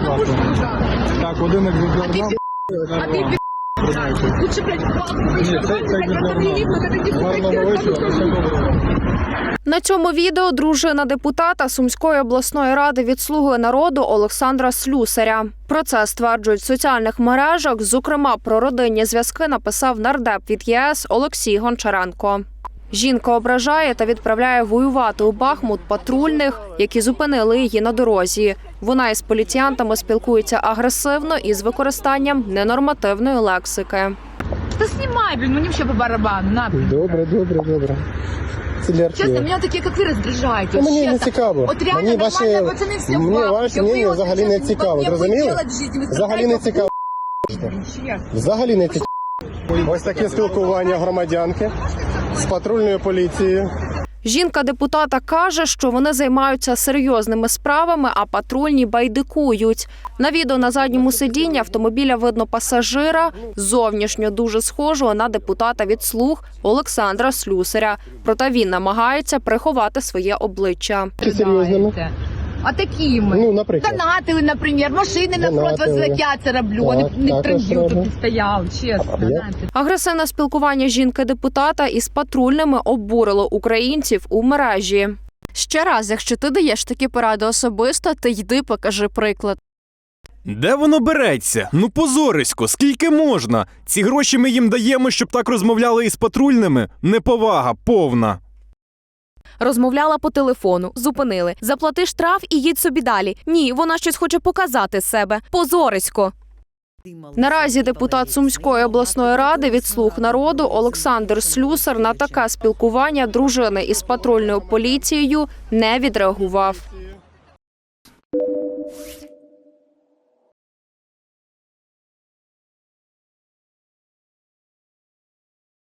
Муж Так, один екземпляр нам, А один ты, лучше, блядь, палку Ні, це це екземпляр нам. Гарного вечора, все добре. На цьому відео дружина депутата Сумської обласної ради від Слуги народу Олександра Слюсаря. Про це стверджують в соціальних мережах. Зокрема, про родинні зв'язки написав нардеп від ЄС Олексій Гончаренко. Жінка ображає та відправляє воювати у Бахмут патрульних, які зупинили її на дорозі. Вона із поліціянтами спілкується агресивно і з використанням ненормативної лексики. Да снимай, блин, мне вообще по барабану, на. Добре, добре, добре. Це для Честно, архіву. меня такие, как вы, раздражаете. Ну, мені не цікаво. От реально мені нормально, ваші, пацани всі в мені бабки. ваше Ви мнення от взагалі не щас цікаво, мне зрозуміли? будете делать в жизни, ви Взагалі не цікаво. Взагалі не цікаво. Ось таке спілкування громадянки з патрульною поліцією. Жінка депутата каже, що вони займаються серйозними справами, а патрульні байдикують. На відео на задньому сидінні автомобіля видно пасажира, зовнішньо дуже схожого на депутата від слуг Олександра Слюсаря. Проте він намагається приховати своє обличчя. Серйозними? А такі ми. Ну, наприклад. Донатили, наприклад, машини на фронт Донатили. возвратя це роблю, а не, Так, не також роблю. тут стояв, чесно. А я- знаєте. Агресивне спілкування жінки депутата із патрульними обурило українців у мережі. Ще раз, якщо ти даєш такі поради особисто, ти йди покажи приклад. Де воно береться? Ну позорисько, скільки можна? Ці гроші ми їм даємо, щоб так розмовляли із патрульними? Неповага повна. Розмовляла по телефону, зупинили. Заплати штраф і їдь собі далі. Ні, вона щось хоче показати себе. Позорисько. Наразі депутат Сумської обласної ради від слуг народу Олександр Слюсар на таке спілкування дружини із патрульною поліцією не відреагував.